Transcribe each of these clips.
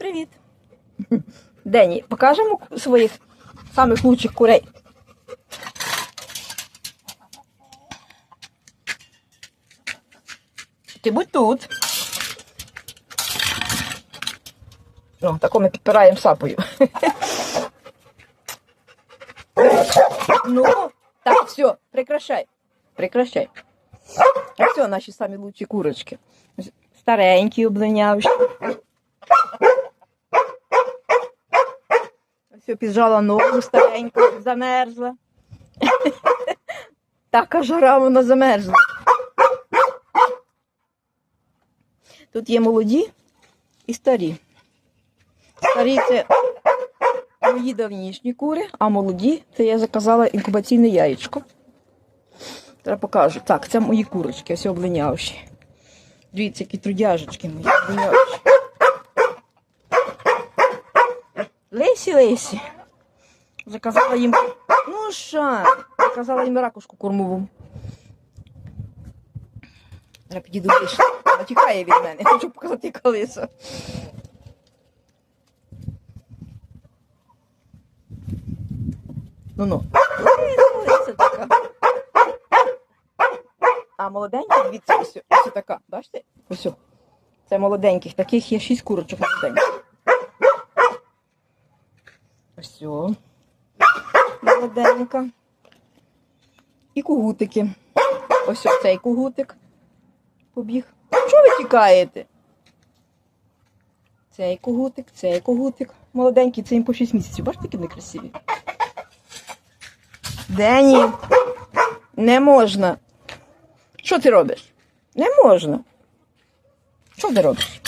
Привіт. Дені, покажемо своїх самих лучших курей. Ти будь тут. О, тако ми підпираємо сапою. ну, так, все. Прекращай. А все, наші самі лучші курочки. Старенькі облинявші. Все, піджала ногу старенько, замерзла. Така жара вона замерзла. Тут є молоді і старі. Старі це мої давнішні кури, а молоді це я заказала інкубаційне яєчко. Зараз покажу. Так, це мої курочки, ось облинявші. Дивіться, які трудяжечки мої облинявші. Лесі, Лесі. Заказала їм. Ну що? Заказала їм ракушку кормову. Я підійду ближче. Вона тікає від мене. Хочу показати колесо. Ну ну. Така. А молоденька, дивіться, ось, ось така. Бачите? Ось. Це молоденьких. Таких є шість курочок молоденьких. Ось. Молоденька. І кугутики. Ось о, цей кугутик. Побіг. Чого ви тікаєте? Цей кугутик, цей кугутик. Молоденький, це їм по 6 місяців. Бачите, які вони красиві? Дені, не можна. Що ти робиш? Не можна. Що ти робиш?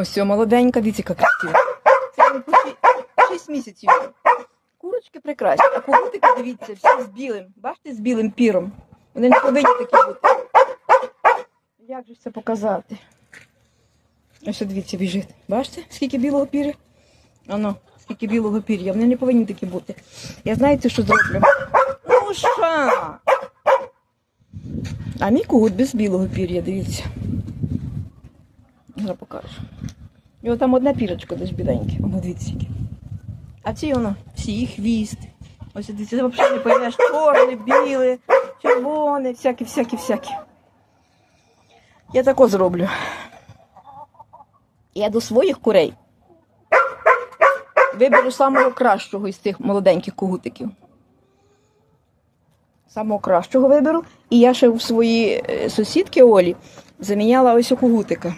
Ось молоденька, дивіться, яка красива. Це 6 місяців. Курочки прекрасні, а кугутики, дивіться, всі з білим. Бачите, з білим піром. Вони не повинні такі бути. Як же це показати? Ось дивіться, біжить. Бачите, скільки білого пір'я? Ано, скільки білого пір'я. Вони не повинні такі бути. Я знаєте, що зроблю? Ну що? А мій кут без білого пір'я, дивіться. Зараз покажу. І там одна пірочка десь біленьке. Воно дивіться. А ці воно, всі їх хвіст. Ось дивіться, це взагалі не поймеш, чорне, біле, червоне, всякі, всякі, всякі. Я тако зроблю. Я до своїх курей виберу самого кращого із тих молоденьких когутиків. Самого кращого виберу. І я ще у своїй е, сусідки Олі заміняла ось у когутика.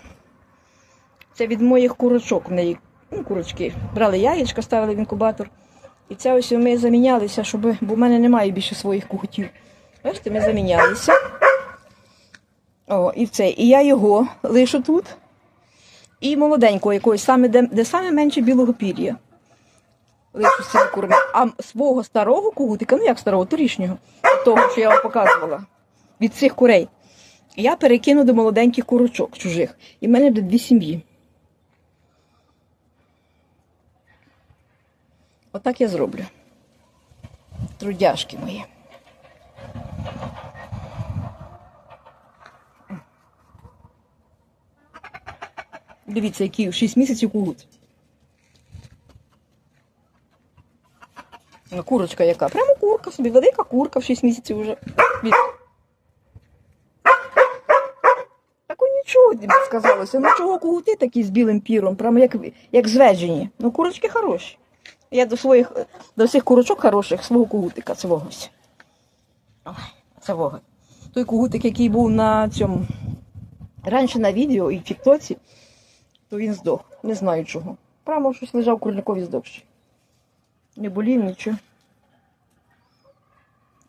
Це від моїх курочок. В неї ну, курочки брали яєчка, ставили в інкубатор. І це ось ми замінялися, щоб, бо в мене немає більше своїх кугутів. Бачите, ми замінялися. О, і це. І я його лишу тут. І молоденького якогось, саме, де, де саме менше білого пір'я. Лишу цими курми. А свого старого кугутика, ну як старого, торішнього, того, що я вам показувала, від цих курей, я перекину до молоденьких курочок чужих. І в мене буде дві сім'ї. Отак я зроблю. Трудяшки мої. Дивіться, який у 6 місяців кугут. Курочка яка? Прямо курка собі, велика курка в 6 місяців вже. Так нічого сказалося. Ну чого кугути такі з білим піром, прямо як, як зведжені. Ну, курочки хороші. Я до своїх, до всіх курочок хороших, свого кугутика, свого. ось. Свого. Той кугутик, який був на цьому раніше на відео і в Тіктоці, то він здох. Не знаю чого. Прямо щось лежав курлякові здохший. Не болів нічого.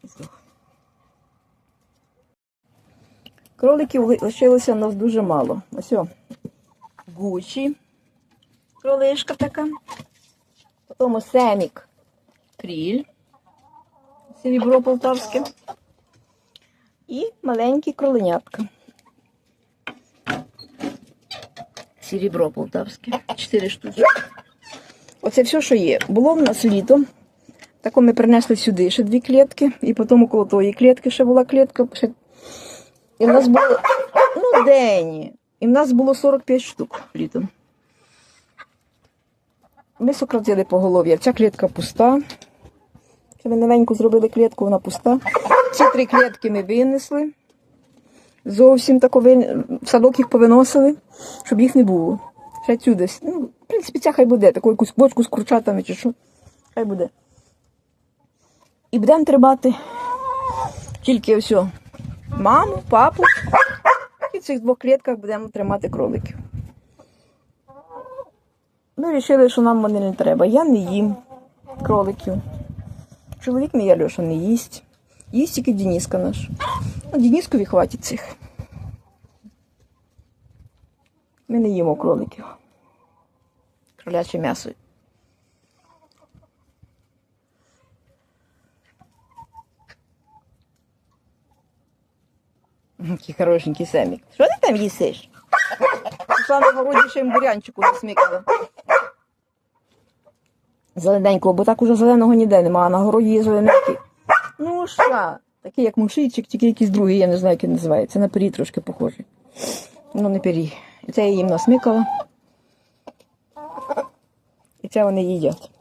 Здох. Кроликів ли- лишилося у нас дуже мало. Ось. Гучі. Кролишка така. Потім семік. Кріль. Серебро полтавське. І маленькі кроленятка. Серебро полтавське. Чотири штуки. Оце все, що є. Було в нас літо. Тако ми принесли сюди ще дві клітки, і потім около тої клітки ще була клітка. Ще... І в нас було ну, день. І в нас було 45 штук літом. Ми сократили поголов'я. Ця клітка пуста. Це ми новеньку зробили клітку, вона пуста. Ці три клітки ми винесли. Зовсім тако вин... в садок їх повиносили, щоб їх не було. Ще цю десь. Ну, в принципі, ця хай буде, таку якусь бочку з курчатами чи що. Хай буде. І будемо тримати тільки ось маму, папу. І в цих двох клітках будемо тримати кроликів. Ми вирішили, що нам вони не треба. Я не їм кроликів. Чоловік мій Альоша не їсть. Їсть тільки Дініска наш. Ну, Дініскові хватить цих. Ми не їмо кроликів. Кроляче м'ясо. Який хорошенький семік. Що ти там їсиш? Пішла на городі ще їм бурянчику насмикала. Зелененького, бо так уже зеленого ніде немає, а на городі є зелененький. Ну що, такий як мушийчик, тільки якийсь другий, я не знаю, як він називається. На пері трошки похожий. Ну, не пері. І це я їм насмикала. І це вони їдять.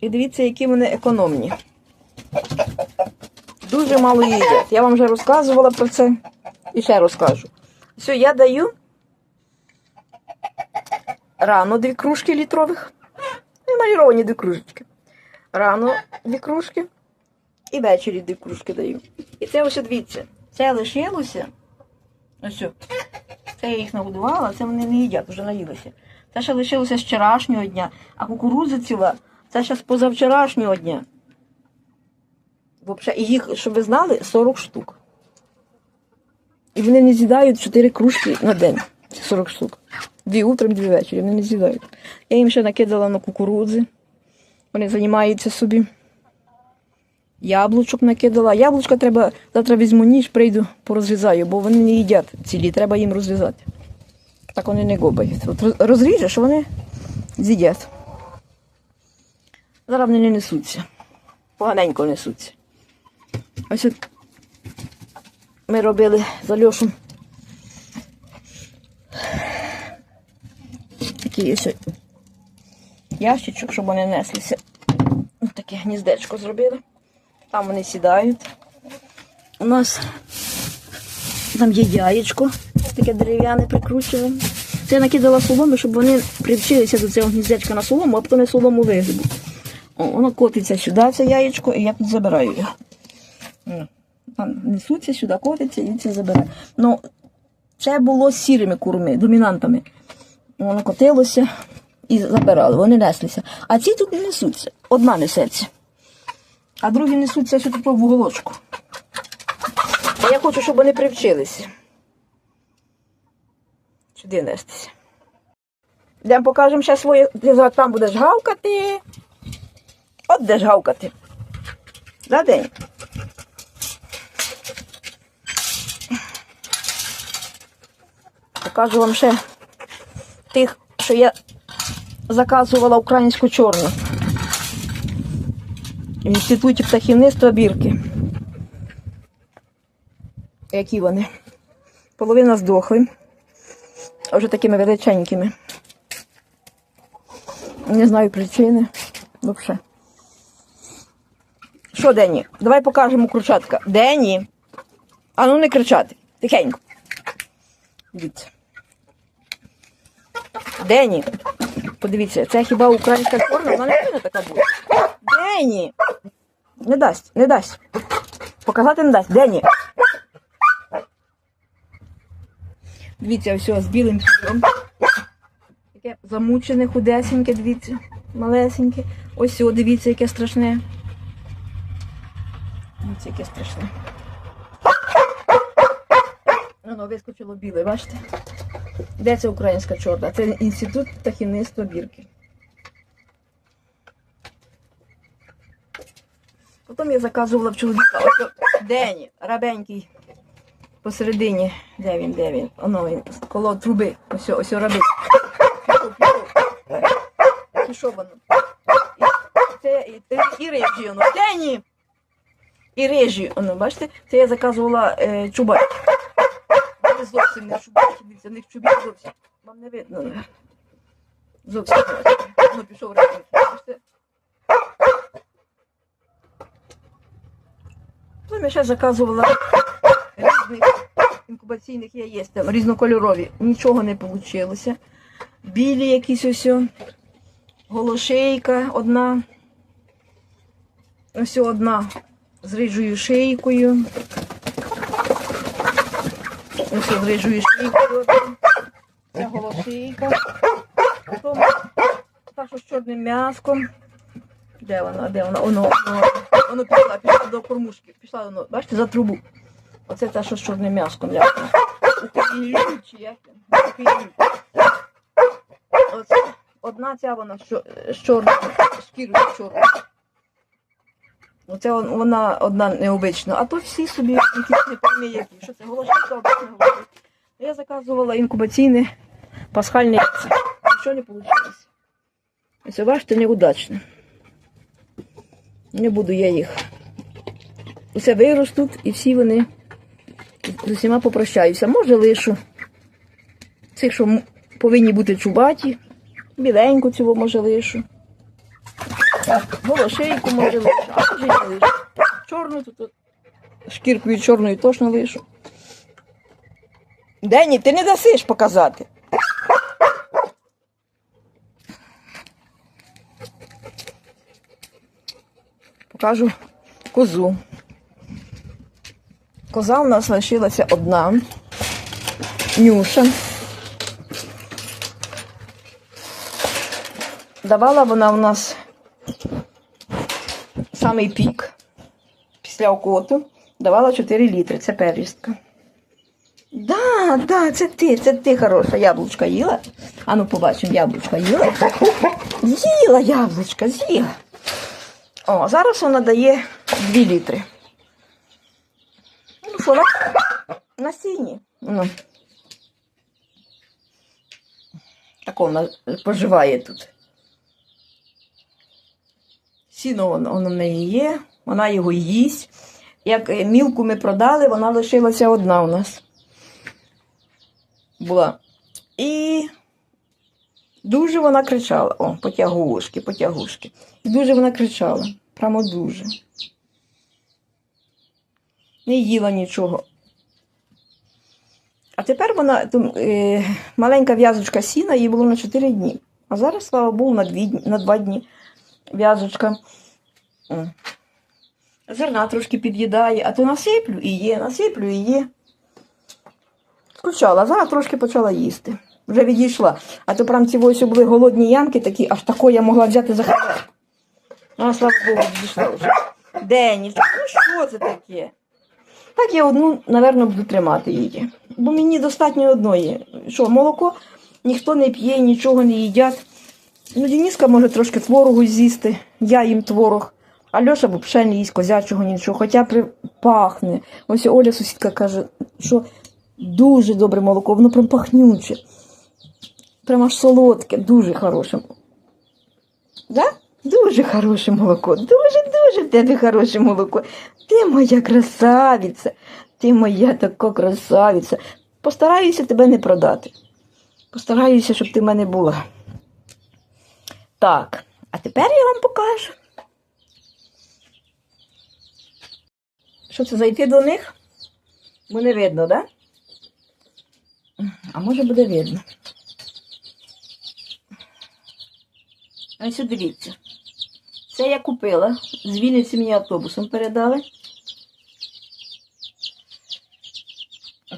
І дивіться, які вони економні. Дуже мало їдять. Я вам вже розказувала про це і ще розкажу. Все, я даю рано дві кружки літрових. І маліровані дві кружечки. Рано дві кружки і ввечері дві кружки даю. І це ось дивіться. Це лишилося. Ось. Це я їх нагодувала, це вони не їдять, вже наїлися. Це ще лишилося з вчорашнього дня, а кукурудза ціла, це ще з позавчорашнього дня. Вообще, і їх, щоб ви знали, 40 штук. І вони не з'їдають 4 кружки на день. 40 штук. Дві утром, дві ввечері. Вони не з'їдають. Я їм ще накидала на кукурудзи. Вони займаються собі. Яблучок накидала. Яблучка треба, завтра візьму ніж, прийду, порозрізаю, бо вони не їдять цілі, треба їм розрізати. Так вони не гобають. От розріжеш, вони з'їдять. Зараз вони не несуться. Поганенько несуться. Ось от ми робили з Альошем. Такий ось ящичок, щоб вони неслися. Ось таке гніздечко зробили. Там вони сідають. У нас там є яєчко, таке дерев'яне прикручене. Я накидала соломи, щоб вони привчилися до цього гніздечка на солому, а потім солому вигрібу. Воно котиться сюди, це яєчко, і я тут забираю його. Несуться сюди, котиться і це забираю. Ну, це було з сірими курми, домінантами. Воно котилося і забирали, вони неслися. А ці тут не несуться. Одна несеться. А другі несуться сюди в уголочку. А я хочу, щоб вони привчилися. Сюди нестися. Йдемо покажемо ще своє. Ти там будеш гавкати. От будеш гавкати. За день. Покажу вам ще тих, що я заказувала українську чорну. В інституті птахівництва бірки. Які вони? Половина здохли. А Вже такими величенькими. Не знаю причини. Взагалі. Що, Дені? Давай покажемо кручатка. Дені. А ну не кричати. Тихенько. Дивіться. Дені. Подивіться, це хіба українська чорна, вона не така бути. Дені. Не дасть, не дасть. Показати не дасть. Дені. Дивіться, все з білим піром. Таке замучене, худесеньке, дивіться, малесеньке. Ось о, дивіться, яке страшне. Дивіться, яке страшне. Воно вискочило біле, бачите? Де це українська чорна? Це інститут птахівництва бірки. Потім я заказувала в чоловіка ось о, Дені, рабенький. Посередині, де він, де він? Оно він коло труби. Ось, ось рабить. Пішов воно. Це і, і, і воно. Дені! І режі, воно, бачите, це я заказувала е, чубаті. Зовсім не чубаті, дивіться, них чубіт зовсім. Вам не видно. Зовсім не. Ну, пішов. Бачите? Потім я ще заказувала різних інкубаційних яєць, там різнокольорові. Нічого не вийшло. Білі якісь ось. Голошейка одна. Ось одна з рижою шийкою. Ось з рижою шийкою. Це голошейка. Потім та, що з чорним м'яском. Де вона? Де вона? Воно, воно, воно пішла, пішла до кормушки. Пішла воно, бачите, за трубу. Оце та, що з чорним м'яском. ляпне. Українлю чи як? Оце одна ця вона з чорною шкірою чорною. Оце вона одна необична. А то всі собі якісь не пойми які. Що це голошинка, обична голошинка. Я заказувала інкубаційне пасхальне яйце. Нічого не вийшло. Ось бачите, неудачно. Не буду я їх. Усе виростуть і всі вони з усіма попрощаюся. Може лишу. Цих, що повинні бути чубаті, біленьку цього може лишу. Голошейку може лишу, а й не лишу. Чорну тут, от, шкіркою чорною точно лишу. Дені, ти не дасиш показати. Покажу козу. Коза у нас лишилася одна. Нюша. Давала вона в нас самий пік після окоту. Давала 4 літри. Це первістка. Да, да, це ти, це ти хороша. Яблучка їла. Ану, побачимо, яблучка їла. З'їла яблучка, з'їла. О, зараз вона дає 2 літри. Ну, що, на, на сіні. Ну. Тако вона поживає тут. Сіно воно, в неї є, вона його їсть. Як е, мілку ми продали, вона лишилася одна у нас. Була. І дуже вона кричала. О, потягушки, потягушки. І дуже вона кричала. Прямо дуже. Не їла нічого. А тепер вона там, е, маленька в'язочка сіна, їй було на 4 дні. А зараз, слава Богу, на 2, дні- на 2 дні в'язочка. Зерна трошки під'їдає, а то насиплю і є, насиплю і є. Скучала, зараз трошки почала їсти. Вже відійшла. А то прям ці ось були голодні ямки такі, аж такої я могла взяти за хабар. А, слава Богу, відійшла вже. Дені, ну що це таке? Так я одну, напевно, буду тримати її. Бо мені достатньо одної. Що, молоко ніхто не п'є, нічого не їдять. Ну, Дініска може трошки творогу з'їсти, я їм творог. А Льоша взагалі не їсть козячого нічого, хоча при... пахне. Ось Оля сусідка каже, що дуже добре молоко, воно прям пахнюче. Прям аж солодке, дуже хороше. Да? Дуже хороше молоко. Дуже-дуже в тебе хороше молоко. Ти моя красавиця. Ти моя така красавиця. Постараюся тебе не продати. Постараюся, щоб ти в мене була. Так, а тепер я вам покажу. Що це зайти до них? Бо не видно, так? Да? А може буде видно. Ось дивіться. Це я купила. З Вінниці мені автобусом передали.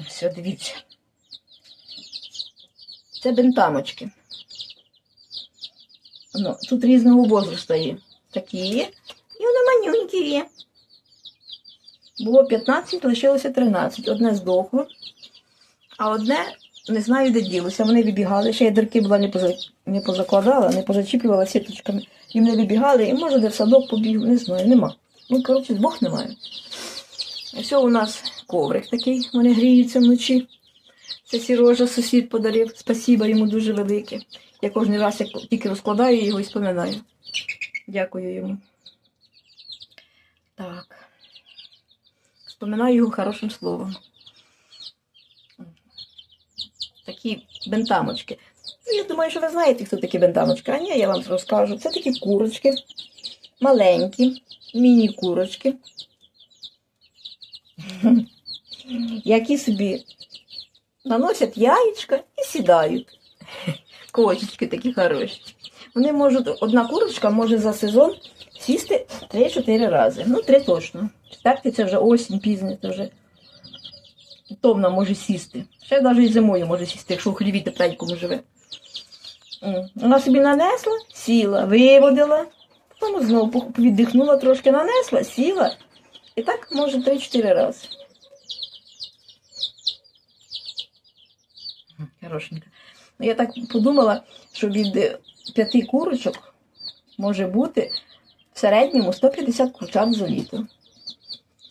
Все, дивіться. Це бентамочки. Ну, тут різного возрасту є. Такі є. І вони манюнькі є. Було 15, лишилося 13. Одне здохло, а одне не знаю, де ділося. Вони вибігали. Ще я дірки була не, поза... не позакладала, не позачіплювала сіточками. І вони вибігали, і може де в садок побіг, не знаю, нема. Ну, коротше, двох немає. Ось у нас коврик такий, вони гріються вночі. Це Сірожа сусід подарив. Спасіба йому дуже велике. Я кожен раз, як тільки розкладаю його і споминаю. Дякую йому. Так. Вспоминаю його хорошим словом. Такі бентамочки. Ну, я думаю, що ви знаєте, хто такі бентамочки. А ні, я вам розкажу. Це такі курочки, маленькі, міні-курочки, які собі наносять яєчка і сідають. Кочечки такі хороші. Вони можуть, одна курочка може за сезон сісти 3-4 рази. Ну, 3 точно. Четвертий це вже осінь, пізня, це вже томна може сісти. Ще навіть і зимою може сісти, якщо в хліві тепленькому живе. Вона собі нанесла, сіла, виводила, потім знову віддихнула трошки, нанесла, сіла. І так може 3-4 рази. Хорошенька. Ну, я так подумала, що від е, п'яти курочок може бути в середньому 150 курчат за літо.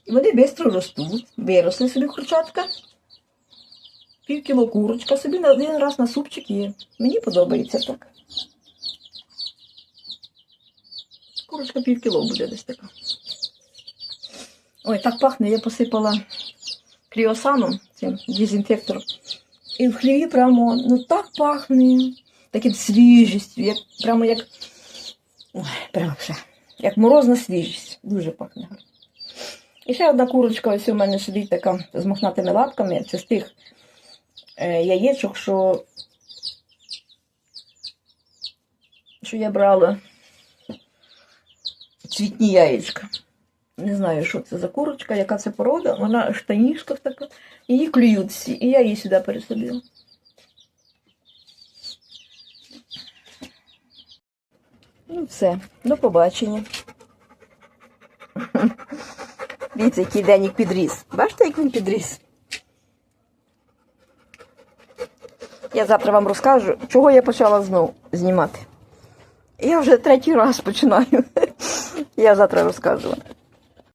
І вони швидко ростуть, виросли собі курчатка. Пів кіло курочка собі на один раз на супчик є. Мені подобається так. Курочка пів кіло буде десь така. Ой, так пахне, я посипала кріосаном, цим дезінфектором. І в хліві прямо ну так пахне, таким свіжістю, як, прямо як. Ой, прямо все. Як морозна свіжість. Дуже пахне. І ще одна курочка, ось у мене сидить така з мохнатими лапками. Це з тих е, яєчок, що, що я брала цвітні яєчка. Не знаю, що це за курочка, яка це порода. Вона в штанішках така. Її клюють всі, і я її сюди пересадила. Ну, все, до побачення. Дивіться, який денік підріс. Бачите, як він підріс? Я завтра вам розкажу, чого я почала знову знімати. Я вже третій раз починаю. Я завтра розкажу. вам.